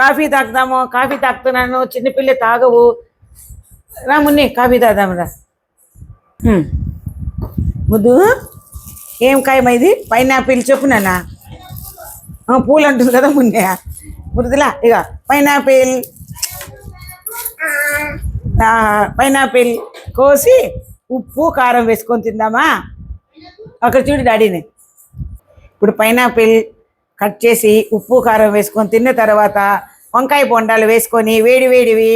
Coffee తాగుదాము coffee తాగుతున్నాను చిన్నపిల్ల తాగవు. రా మున్ని కాఫీ తాగుదాం రా. ముద్దు ఏం కాయమా ఇది? పైనాపిల్ చెప్పు పూలు అంటుంది కదా మున్నే. మృదులా ఇక పైనాపిల్. పైనాపిల్ కోసి ఉప్పు కారం వేసుకొని తిందామా? అక్కడ చూడు డాడీని. ఇప్పుడు పైనాపిల్ కట్ చేసి ఉప్పు కారం వేసుకొని తిన్న తర్వాత వంకాయ బొండాలు వేసుకొని వేడి వేడివి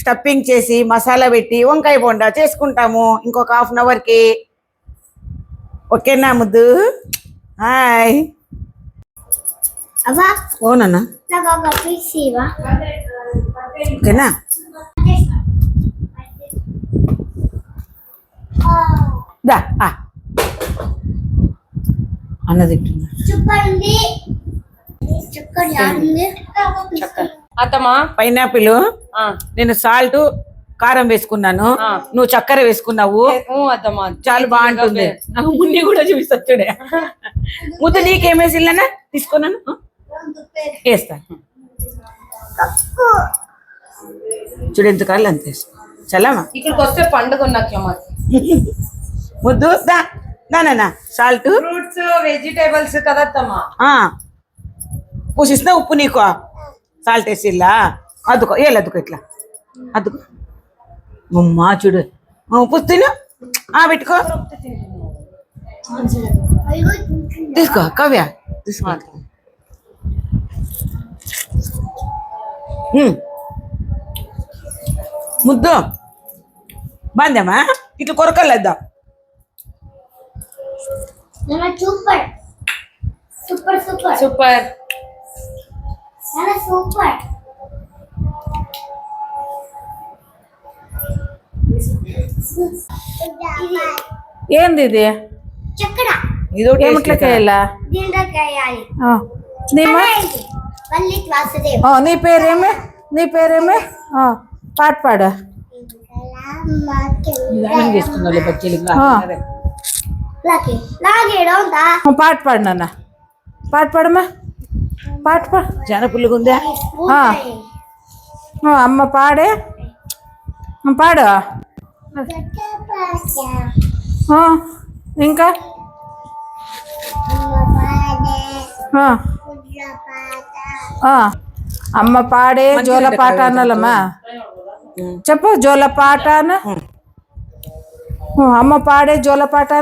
స్టఫింగ్ చేసి మసాలా పెట్టి వంకాయ బొండా చేసుకుంటాము. ఇంకొక హాఫ్ అన్ అవర్కి. ఓకేనా ముద్దు? హాయ్ ఓనన్నా ఓకేనా? దా ఆ. అత్తమ్మా. పైనాపిల్ ఆ, నేను సాల్ట్ కారం వేసుకున్నాను. నువ్వు చక్కెర వేసుకున్నావు. అత్తమ్మా. చాలా బాగుంటుంది. నాకు మున్ని కూడా చూపిస్తాడే ముద్ద నీకేమేసిల్లనా తీసుకున్నాను. ఆ? వేస్తా. చూడు ఎంత కాళ్ళు అంత వేస్తా చల్లమా? ఇక్కడికి వస్తే పండుగ ఉన్నట్లమ్మా ముద్దు దా దానా సాల్ట్. ఫ్రూట్స్ వెజిటేబుల్స్ కదా అత్తమ్మా పూసిస్తా ఉప్పు నీకు సాల్ట్ వేసిల్లా అద్దుకో ఏళ్ళు అద్దుకో ఇట్లా అద్దుకో అమ్మా చూడు ఆ, ఉప్పు తిను ఆ పెట్టుకో తీసుకో కవ్య తీసుకో ఉమ్. ముద్దు బాందేమా ఇట్లా కొరకలేద్దాం సూపర్ సూపర్ సూపర్ సూపర్ చాలా సూపర్ ఏంది ఇది చక్కెర ఇదొకటి ఏమిట్లకి వేసి వెళ్ళా దీంట్లో వేయాలి నీ మా మళ్ళీ వాసుదేవ్ ఆ, నీ పేరేమి నీ పేరేమి ఆ, పాట పాడు నిదానం చేసుకున్నాలే బచ్చీలు ఇంకా. ఆ. అదే. లాగే లాగేయడం ఉందా ఆ, పాట పాడు నాన్న పాట పాడమ్మా పాట ఆ. ఆ, అమ్మ పాడే. పాడు. ఇంకా. అమ్మ పాడే జోల పాట అనాలమ్మా ఉమ్. చెప్పు జోల పాట అమ్మ పాడే జోల పాట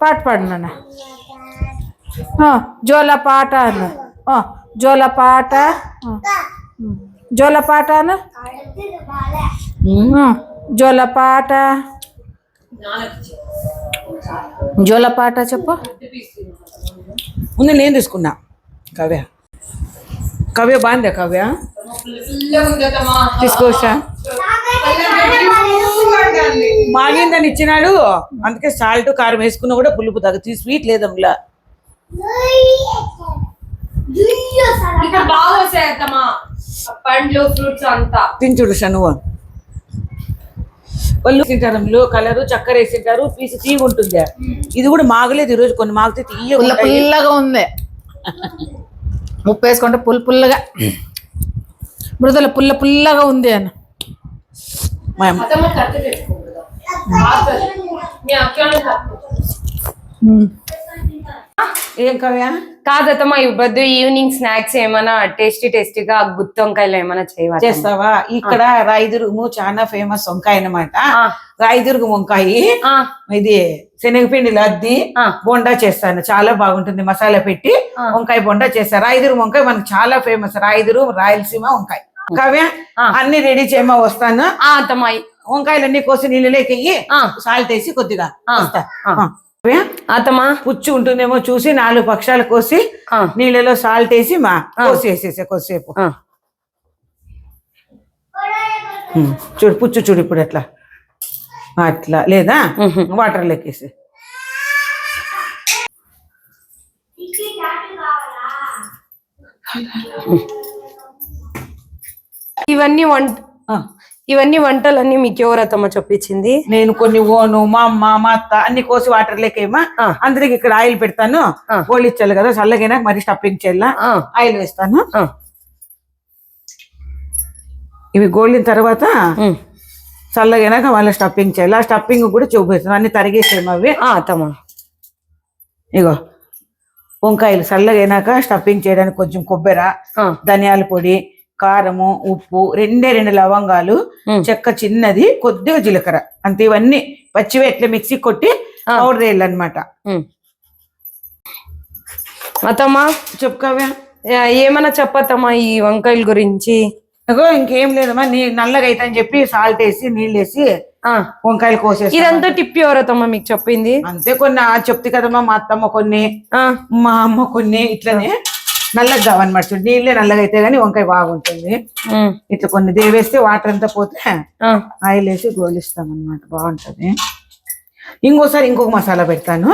పాట పాడు జోలపాట అన్న. జోలపాట జోలపాట అన్న? జోలపాట జోలపాట చెప్పు. ముందు నేను తీసుకున్నా. కవ్య. కవ్య బాగుందా కవ్య? తీసుకోవచ్చా మాగిందని ఇచ్చినాడు. అందుకే సాల్ట్ కారం వేసుకున్నా కూడా పులుపు తగ్గుతుంది స్వీట్ లేదమ్లా ఇక్కడ బాగా వస్తాయి అత్తమ్మా పండ్లు ఫ్రూట్స్ అంతా. తించుడు నువ్వు వాళ్ళు తింటారు కలరు చక్కెర వేసింటారు పీసు తీగ ఉంటుంది. ఇది కూడా మాగలేదు ఈరోజు కొన్ని మాగితే తీయ పుల్ల పుల్లగా ఉంది. ఉప్పు వేసుకుంటే పుల్ల పుల్లగా. మృదుల పుల్ల పుల్లగా ఉంది అని. మీ ఏం కవ్య కాదత్తమ్మా ఈవినింగ్ స్నాక్స్ ఏమైనా టేస్టీ టేస్టీగా గుత్తి వంకాయలు ఏమైనా చేయవాలి చేస్తావా? ఇక్కడ రాయిదుర్గము చాలా ఫేమస్ వంకాయ అన్నమాట. ఆ. రాయిదుర్గం వంకాయ ఇది శనగపిండిలో అద్ది ఆ. బొండా చేస్తాను. చాలా బాగుంటుంది మసాలా పెట్టి. వంకాయ బొండా చేస్తాను రాయిదుర్గం వంకాయ మనకు చాలా ఫేమస్ రాయిదురు రాయలసీమ వంకాయ. కావ్య. అన్ని రెడీ చేయమా? వస్తాను. వంకాయలన్నీ కోసి నీళ్ళలోకి. సాల్ట్ వేసి కొద్దిగా. వస్తా. అత్తమ్మా పుచ్చు ఉంటుందేమో చూసి నాలుగు పక్షాలు కోసి. నీళ్ళలో సాల్ట్ వేసి మా. కోసి వేసేసే కొద్దిసేపు. చూడు పుచ్చు చూడు ఇప్పుడు ఎట్లా? అట్లా లేదా? వాటర్ లెక్కేసి. ఇవన్నీ వంట ఇవన్నీ వంటలన్నీ మీకు ఎవరతమ్మ చెప్పించింది? నేను కొన్ని ఓను మా అమ్మ మా అత్త అన్ని కోసి వాటర్ లేకేమా. అందరికి ఇక్కడ ఆయిల్ పెడతాను. ఆ. గోళ్ళు ఇచ్చాలి కదా చల్లగైనా మరి స్టఫింగ్ చేయాల? ఆయిల్ వేస్తాను. ఇవి గోళ్ళిన తర్వాత. చల్లగైనాక మళ్ళీ స్టఫింగ్ చేయాలి. ఆ స్టఫింగ్ కూడా చూపిస్తాను. అన్ని తరిగేసేమో అవి ఆ, అత్తమ్మ. ఇగో వంకాయలు చల్లగైనాక స్టఫింగ్ చేయడానికి కొంచెం కొబ్బరి ధనియాల పొడి కారము ఉప్పు రెండే రెండు లవంగాలు. చెక్క చిన్నది కొద్దిగా జీలకర్ర. అంతే ఇవన్నీ పచ్చివి ఎట్లా మిక్సీ కొట్టి. పౌడర్ వేయాలన్నమాట. ఉమ్. అత్తమ్మ? చెప్పుకోవే ఏమన్నా చెప్పత్తమ్మా ఈ వంకాయల గురించి? అగో ఇంకేం లేదమ్మా నీ నల్లగా అయితే అని చెప్పి సాల్ట్ వేసి నీళ్ళు వేసి ఆ, వంకాయలు కోసేసి ఇదంతా టిప్ ఎవరతమ్మ మీకు చెప్పింది? అంతే కొన్ని చెప్తే కదమ్మా మా అత్తమ్మ కొన్ని మా అమ్మ కొన్ని ఇట్లనే. నల్లగా కావన్నమాట చూడు నీళ్ళే నల్లగా అయితే గానీ వంకాయ బాగుంటుంది. ఇట్లా కొన్ని దేవేస్తే వాటర్ అంతా పోతే ఆయిల్ వేసి గోలిస్తాం అనమాట బాగుంటది. ఇంకోసారి ఇంకొక మసాలా పెడతాను.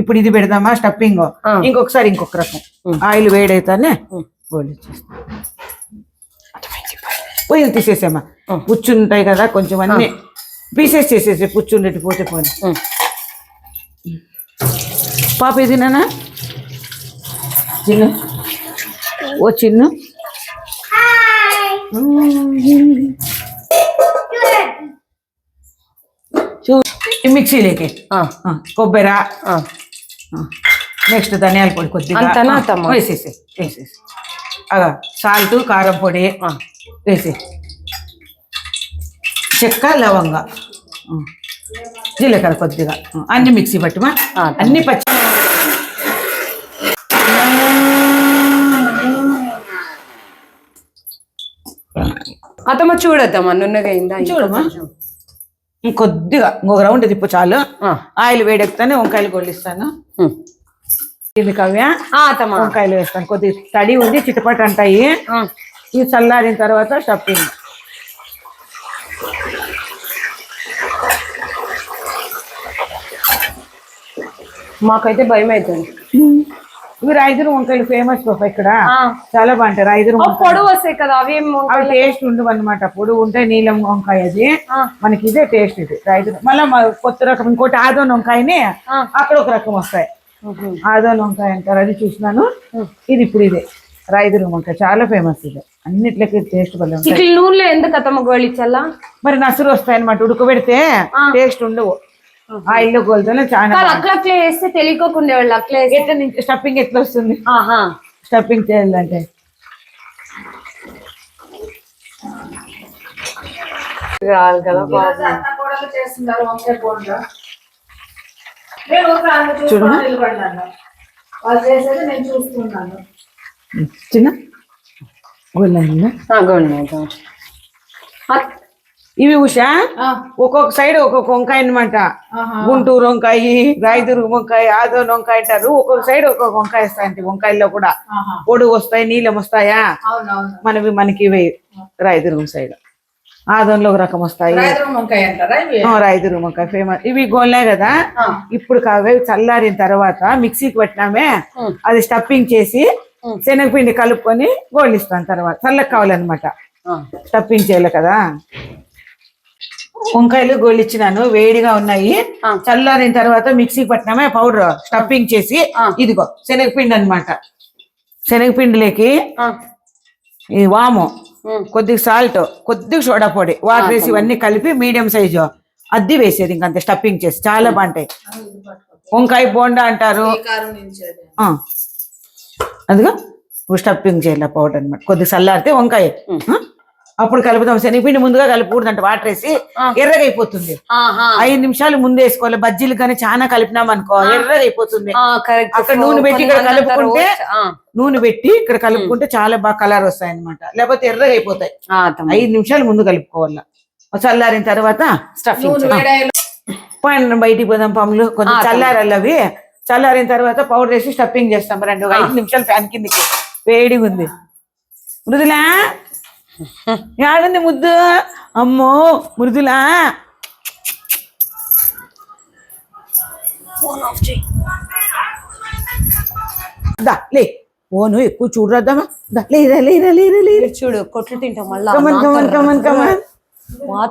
ఇప్పుడు ఇది పెడదామా స్టఫింగ్. ఇంకొకసారి ఇంకొక రకం. ఆయిల్ వేడైతేనే పొయ్యిలు తీసేసామా ఉం. పుచ్చు ఉంటాయి కదా కొంచెం అన్ని పీసెస్ చేసేసి పుచ్చు ఉండేటి పోతే పోని. పాప ఇది నానా చిన్ను ఓ చిన్ను. హాయ్ చూ ఈ మిక్సీలోకి. కొబ్బరి ఆ. నెక్స్ట్ ధనియాల పొడి కొద్దిగా? వేసేసి వేసేసి. అగా సాల్ట్ కారం పొడి. వేసి. చెక్క లవంగ. జీలకర్ర కొద్దిగా. అన్ని మిక్సీ పట్టుమా? అన్ని పచ్చి అత్తమ్మ చూడద్దమ్మా నున్నగా అయిందా చూడమ్మా. కొంచెం. కొద్దిగా ఇంకొక రౌండ్ తిప్పు చాలు. ఆయిల్ వేడెక్కుతానే వంకాయలు గొల్లిస్తాను. ఉమ్. ఇది కవ్య వంకాయలు వేస్తాను. కొద్దిగా తడి ఉంది చిటపట అంటాయి. ఇవి చల్లారిన తర్వాత స్టఫింగ్ మాకైతే భయం అవుతుంది ఇవి రాయిదురు వంకాయలు ఫేమస్ పాప ఇక్కడ. చాలా బాగుంటాయి రాయిదురు ఆ, పొడవు వస్తాయి కదా అవి అవి టేస్ట్ ఉండవు అనమాట పొడి ఉంటే నీలం వంకాయ అది. మనకి ఇదే టేస్ట్ ఇది. రాయిదురు మళ్ళీ కొత్త రకం ఇంకోటి ఆదోన్ వంకాయని. అక్కడ ఒక రకం వస్తాయి. ఆదోన్ వంకాయ అంటారు అది చూసినాను. ఇది ఇప్పుడు ఇదే. రాయిదురు వంకాయ చాలా ఫేమస్ ఇది. అన్నిట్లకి టేస్ట్ ఉంటాయి. నూనెలో ఎందుకు అత్తమ్మ గోళిచ్చల్లా మరి నసురు వస్తాయి అనమాట ఉడకబెడితే టేస్ట్ ఉండవు. ఆయిల్లో గోల్తోనే చాలా కాదు అట్లా వేస్తే తెలియకోకుండా వాళ్ళు అట్లా ఎట్లా నుంచి స్టఫింగ్ ఎట్లా వస్తుంది? ఆహా. స్టఫింగ్ చేయాలంటే. కదా చిన్న? ఆ. అత్- ఇవి ఉషా ఒక్కొక్క సైడ్ ఒక్కొక్క వంకాయ అనమాట గుంటూరు వంకాయ రాయదుర్గ వంకాయ ఆదోన్ వంకాయ అంటారు. ఒక్కొక్క సైడ్ ఒక్కొక్క వంకాయ వస్తాయి వంకాయల్లో కూడా. పొడుగు వస్తాయి నీలం వస్తాయా? మనవి మనకి ఇవి రాయదుర్గం సైడ్. ఆదోన్లో ఒక రకం వస్తాయి. రాయదుర్గం వంకాయ ఫేమస్ ఇవి? గోల్నే కదా? ఇప్పుడు కావే చల్లారిన తర్వాత మిక్సీకి పెట్టినామే. అది స్టఫింగ్ చేసి. శనగపిండి కలుపుకొని గోళ్ళిస్తాను తర్వాత. చల్లకి కావాలన్నమాట. స్టఫింగ్ చేయాలి కదా? వంకాయలు గోళ్ళిచ్చినాను వేడిగా ఉన్నాయి. చల్లారిన తర్వాత మిక్సీకి పట్టినామే పౌడర్ స్టఫింగ్ చేసి. ఇదిగో శనగపిండి అన్నమాట. శనగపిండిలోకి ఈ వాము. కొద్దిగా సాల్ట్ కొద్దిగా సోడా పొడి వాటర్ వేసి ఇవన్నీ కలిపి మీడియం సైజు అద్ది వేసేది ఇంకంత స్టఫింగ్ చేసి చాలా బాగుంటాయి. వంకాయ బోండా అంటారు. అదిగో స్టఫింగ్ చేయాలి పౌడర్ అనమాట కొద్దిగా చల్లారితే వంకాయ? అప్పుడు కలుపుతాం శనగపిండి ముందుగా కలుపుకూడదంట వాటర్ వేసి. ఎర్రగా అయిపోతుంది. ఐదు నిమిషాలు ముందు వేసుకోవాలి బజ్జీలు కానీ చాలా కలిపినాం అనుకో ఎర్రగా అయిపోతుంది అక్కడ నూనె పెట్టి ఇక్కడ కలుపుకుంటే నూనె పెట్టి ఇక్కడ కలుపుకుంటే చాలా బాగా కలర్ వస్తాయి అనమాట లేకపోతే ఎర్రగా అయిపోతాయి. ఐదు నిమిషాలు ముందు కలుపుకోవాలా. చల్లారిన తర్వాత స్టఫింగ్ పైన బయటికి పోదాం పమ్ములు కొంచెం చల్లారాలి అవి. చల్లారిన తర్వాత పౌడర్ వేసి స్టఫింగ్ చేస్తాం. రెండు ఐదు నిమిషాలు ఫ్యాన్ కిందకి. వేడిగా ఉంది మృదులా? యాడుంది ముద్దు? అమ్మో మృదులా దా లే. ఓను ఎక్కువ చూడరద్దామా దా లేరా లేరా లేరా లేరా చూడు కొట్లు తింటాం మళ్ళా. Come on come on come on come on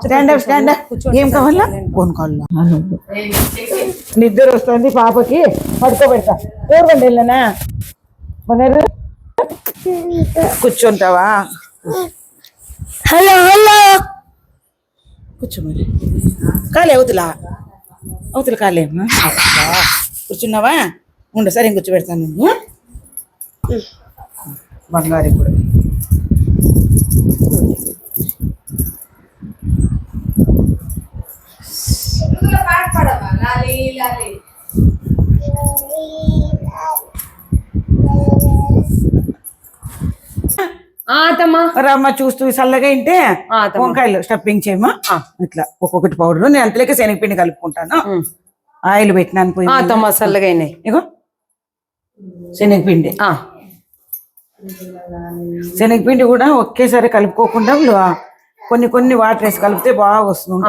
stand up stand up ఏం కావాలా? ఫోన్ కావాలా? నిద్ర వస్తుంది పాపకి పడుకోబెడతా ఎవరు వెళ్ళనా? కూర్చుంటావా? హలో హలో కూర్చో మరి కాలే అవతల అవతల కాలేమ్మా కూర్చున్నావా ఉండ సరే ఇంక కూర్చోబెడతాను నువ్వు బంగారు ఇప్పుడు ఆ అత్తమ్మా రమ్మ చూస్తూ చల్లగా ఇంటే. వంకాయలు స్టఫింగ్ చేయమా. ఇట్లా ఒక్కొక్కటి పౌడర్ నేను అంతలేక శనగపిండి కలుపుకుంటాను. ఆయిల్ పెట్టినాను పోయి ఆ, అత్తమ్మా చల్లగా అయినాయి. ఇగో. శనగపిండి. శనగపిండి కూడా ఒకేసారి కలుపుకోకుండా కొన్ని కొన్ని వాటర్ వేసి కలిపితే బాగా వస్తుంది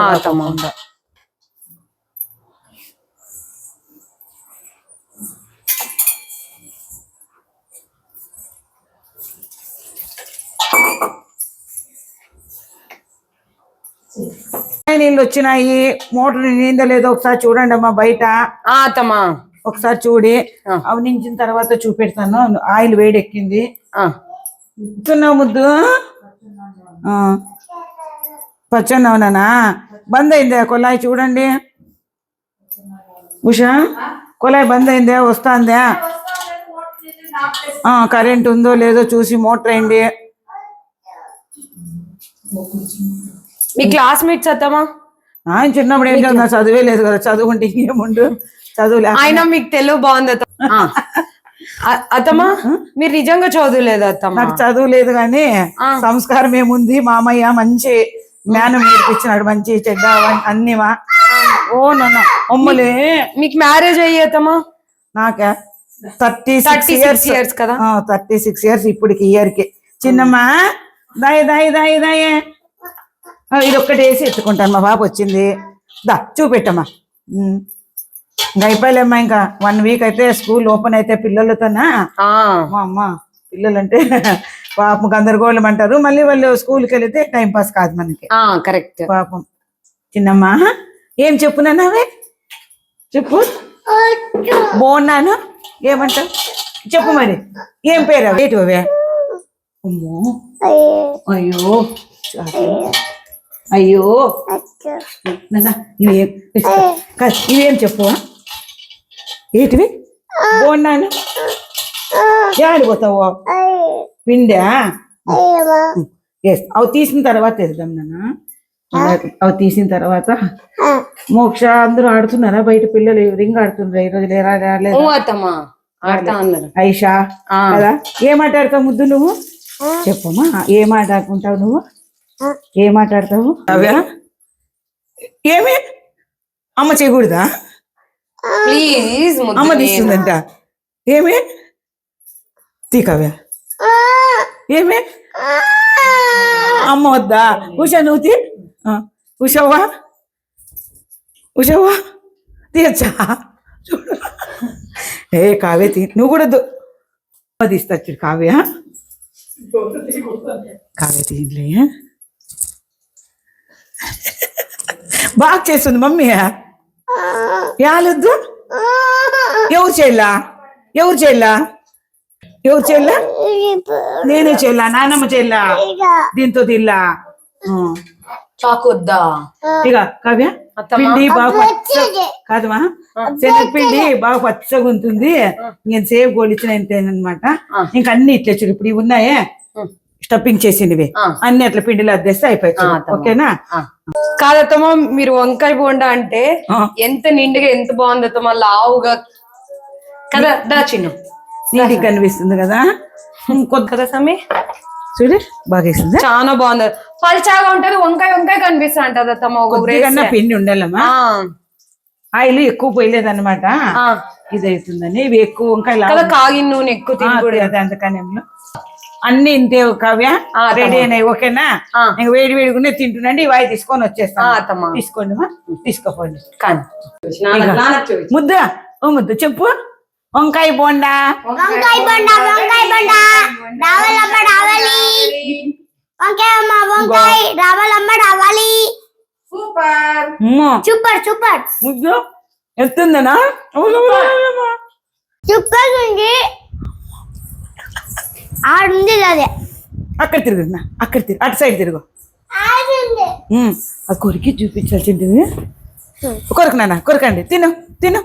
నీళ్ళు వచ్చినాయి? మోటార్ నిందా లేదో? ఒకసారి చూడండి అమ్మా బయట. ఆ, అత్తమ్మా. ఒకసారి చూడి. అవి నించిన తర్వాత చూపెడతాను. ఆయిల్ వేడెక్కింది. ఆ, కూర్చున్నావు ముద్దు? ఆ. పచ్చన్నవునా బంద్ అయిందా? కొలాయి చూడండి. ఉషా కొలాయి బంద్ అయిందా? వస్తాందా. ఆ, కరెంట్ ఉందో లేదో చూసి మోటర్ అయింది. మీ క్లాస్మేట్స్ అత్తమ్మా ఆయన చిన్నప్పుడు ఏం చదువు చదివే లేదు కదా చదువుకుంటే ఇంకేముండు? చదువు లే- ఆయన మీకు తెలుగు బాగుంది అత్తమ్మ. మీరు నిజంగా చదువులేదు అత్తమ్మ నాకు చదువు లేదు కానీ. సంస్కారం ఏముంది? మామయ్య మంచి జ్ఞానం నేర్పించినాడు మంచి చెడ్డ అన్ని మా ఓ నాన్న అమ్మలే మీకు మ్యారేజ్ అయ్యి అత్తమ్మా నాకా? థర్టీ 36 years కదా? థర్టీ సిక్స్ ఇయర్స్ ఇప్పటికి ఇయర్కి చిన్నమ్మా దాయి దాయి దాయి దాయే. ఆ, ఇది ఒక్కటి వేసి ఎత్తుకుంటాను. మా పాప వచ్చింది. దా చూపెట్టమ్మా. అయిపోయలేమ్మా ఇంకా వన్ వీక్ అయితే స్కూల్ ఓపెన్ అయితే పిల్లలతోనా? ఆ, మా అమ్మ పిల్లలంటే పాపం గందరగోళం అంటారు. మళ్ళీ వాళ్ళు స్కూల్కి వెళితే టైం పాస్ కాదు మనకి. ఆ కరెక్ట్. పాపం. చిన్నమ్మా ఏం చెప్పునన్నావే చెప్పు. బాగున్నాను ఏమంటావు? చెప్పు మరి. ఏం పేరు అవి? అమ్మో. అయ్యో. అయ్యో. నాన్న, ఇవేం చెప్పు ఏంటివి? బాగున్నాను ఆడిపోతావు పిండా? అవి తీసిన తర్వాత వేద్దాం నాన్న. అవి తీసిన తర్వాత. మోక్ష అందరూ ఆడుతున్నారా? బయట పిల్లలు రింగ్ ఆడుతున్నారా ఈ రోజు లేరా ఆడతా అన్నారు. ఐషా ఆ. కదా? ముద్దు నువ్వు? చెప్పమ్మా ఏం ఆట ఆడుకుంటావు నువ్వు? ఏం ఆటాడతావు అవే ఏమి? అమ్మ చేయకూడదా? ప్లీజ్ అమ్మ తీస్తుందంట ఏమి? తీకవే ఏమి? అమ్మ వద్దా? ఉషా నువ్వు తీ. ఆ, ఉషవ్వా? ఉషవ్వా? తీయచ్చా? ఏ కావ్య తీ. నువ్వు కూడా తీస్తా చూడు కావ్య. బాగా చేస్తుంది మమ్మీ యాలొద్దు? ఎవరు చేయలా? ఎవరు చేయలా? ఎవరు చేయలా? నేనే చేయలా నాన్నమ్మ చేయలా? దీంతో తిల్లా చాకు వద్దా? ఇక కావ్య. పిండి బాగా కాదమ్మా? శనగపిండి బాగా పచ్చగా ఉంటుంది. నేను సేవ్ గోలిచ్చిన అనమాట. ఇంకా అన్ని ఇట్లా చూడు. ఇప్పుడు ఇవి ఉన్నాయే. స్టఫింగ్ చేసినవి. అన్ని అట్లా పిండిలో అద్దేస్తే అయిపోయి. ఓకేనా? ఆ. కాదత్తమ్మా మీరు వంకాయ బోండా అంటే. ఎంత నిండుగా ఎంత బాగుంది అత్తమ్మా లావుగా. కదా దా చిన్న. నీటికి కనిపిస్తుంది కదా? ఇంకొద్ది కదా సమ్మి చూడు బాగా వేసిందా? చాలా బాగుంది. పల్చాగా ఉంటది వంకాయ వంకాయ కనిపిస్తా ఉంటది అత్తమ్మ పిండి ఉండాలమ్మా. ఆ, ఆయిల్ ఎక్కువ పోయలేదన్నమాట. ఆ. ఇది అవుతుందని ఇవి ఎక్కువ వంకాయ కదా కాగిన నూనె ఎక్కువ తినకూడదు. అదే అందుకనేమో అన్ని ఇంతే కావ్య. రెడీ. అయినాయి ఓకేనా. ఇంక వేడి వేడిగానే తింటున్నాండి ఇవి తీసుకొని వచ్చేస్తాను. తీసుకోండి తీసుకోపోండి. కానీ. ముద్ద ఓ ముద్ద చెప్పు. వంకాయ బోండా. వంకాయ బండ వంకాయ బండ. రావాలమ్మ రావాలి. వంకాయ అమ్మ వంకాయ రావాలమ్మ రావాలి. సూపర్. అమ్మా. Super super. ముద్దు ఎత్తుందనా? సూపర్. ఉంది. ఆడుంది అదే. అక్కడ తిరుగు నా అక్కడ తిరుగు. అటు సైడ్ తిరుగు. అది కొరికి చూపించాల్సింది. కొరకు నాన్న కొరకండి. తిను తిను.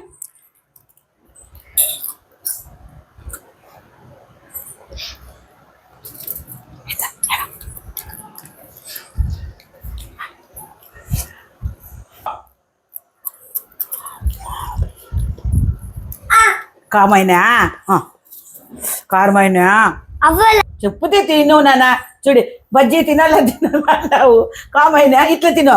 కామైనా? ఆ. కారమైనా అవ్వలే. చెప్పుతే తిను నాన్న చూడు బజ్జీ తినాలా తినాలన్నావు కామైనా? ఇట్లా తిను.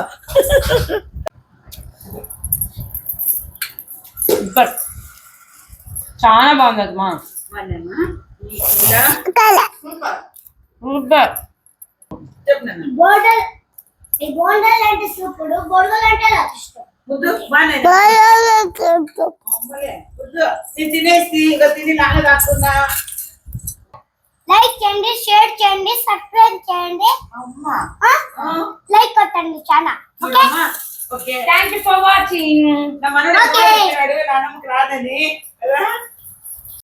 చాలా బాగుంది అమ్మా సూపర్. బోర్డర్ ఈ బోండాలు అంటే సూపుడు బొడగలు అంటే నాకు ఇష్టం. ముద్దు బాగానే అమ్మలే, ముద్దు, నేను తినేసి ఇక తిని నాన్న కాకుండా లైక్ చేయండి షేర్ చేయండి సబ్స్క్రైబ్ చేయండి. అమ్మా. ఆ? లైక్ కొట్టండి చాలా. Okay? Thank you for watching నా నాన్నమ్మకి రాదని.